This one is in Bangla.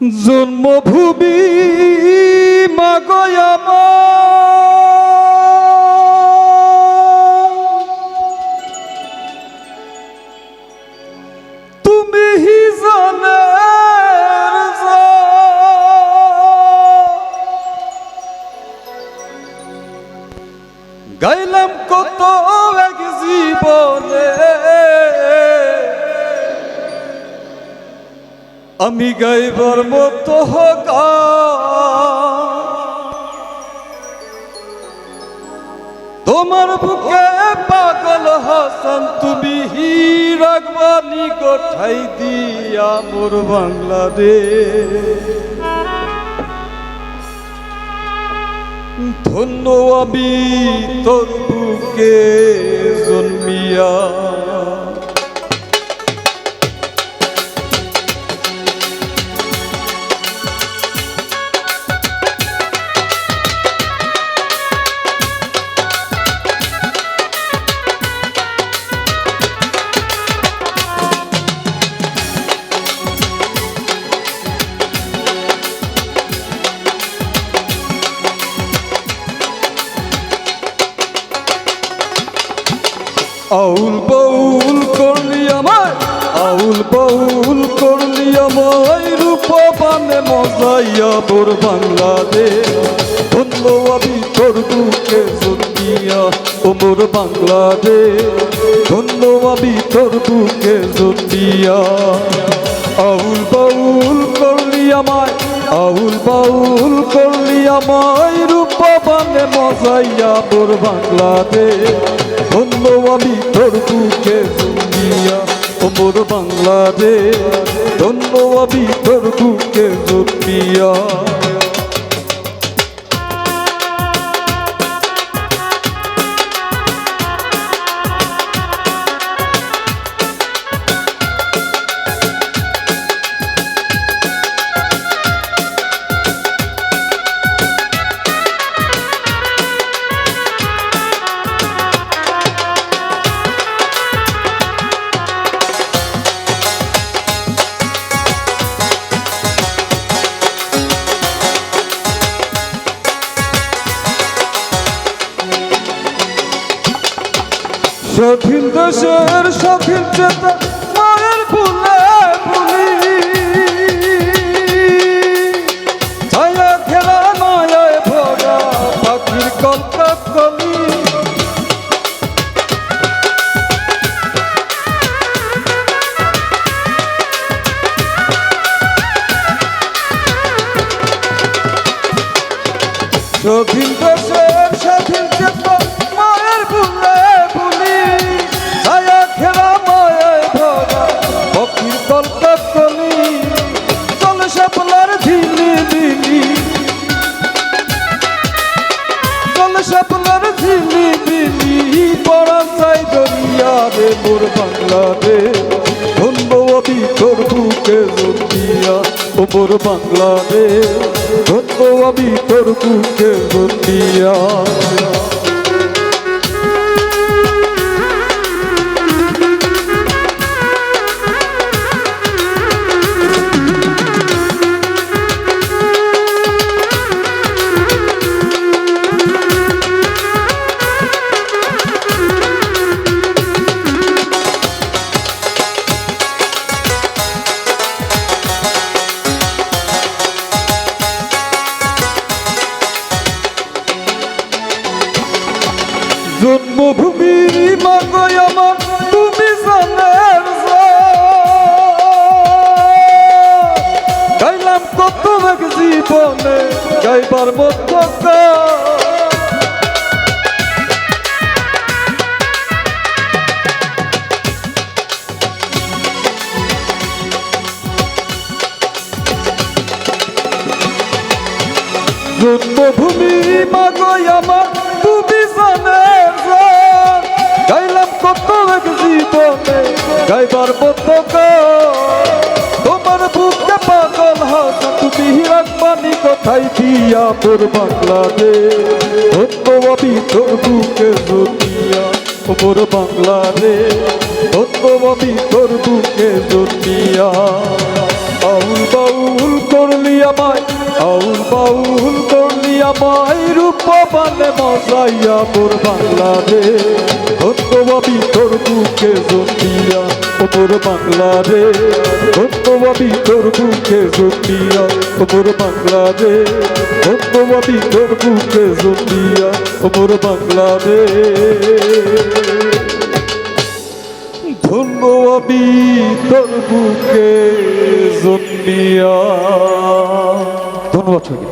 জন্মভূমি মাগয়ামা তুমি হি জানের গাইলাম কত এক জীবনে। আমি গাইবার মতো হকা তোমার বুকে পাগল হাসান, তুমি রাগবানি গোঠাই দিয়া মোর বাংলাদেশ। ধন্য আমি তোর বুকে জন্মিয়া। আউল বাউল করলি আমায়, আউল বাউল করলি আমায়, রূপবানে মজাইয়া বোর বাংলাদেশ। ধন্য আমি তোর বুকে জন্মিয়া ও মোর বাংলাদেশ। ধন্য আমি তোর বুকে জন্মিয়া আউল বাউল করলি আমায়, আউল বাউল করলি আমায়, রূপবানে মজাইয়া বোর বাংলাদেশ। ধন্য আমি তোর বুকে জন্মিয়া ওমর বাংলা রে ধন্য আমি তোর বুকে জন্মিয়া স্বাধীন দেশের স্বাধীন চেতা। বাংলাদেশ ধন্য আমি তোর বুকে জন্মিয়া ওপর বাংলাদেশ। ধন্য আমি তোর বুকে জন্মিয়া জীবনে গাইবার মতো। জন্মভূমি মাগয় আমার তুমি। গাইলাম কত জীবনে গাইবার মতো কোথায় দিয়া মোর বাংলাদেশ ধন্য আমি তোর বুকে জন্মিয়া ও মোর বাংলাদেশ ধন্য আমি তোর বুকে জন্মিয়া আউল বাউল করলি আমায়, আউল বাউল করলি আমায়, রূপবানে মজাইয়া মোর বাংলাদেশ ধন্যবাবি তোর বুকে জন্মিয়া ও মোর বাংলাদেশ ধন্যবাবি তোর বুকে জন্মিয়া ও মোর বাংলাদেশ ধন্যবাবি তোর বুকে জন্মিয়া ও মোর বাংলাদেশ ধন্যবাবি তোর বুকে জন্মিয়া ধন্যবাদ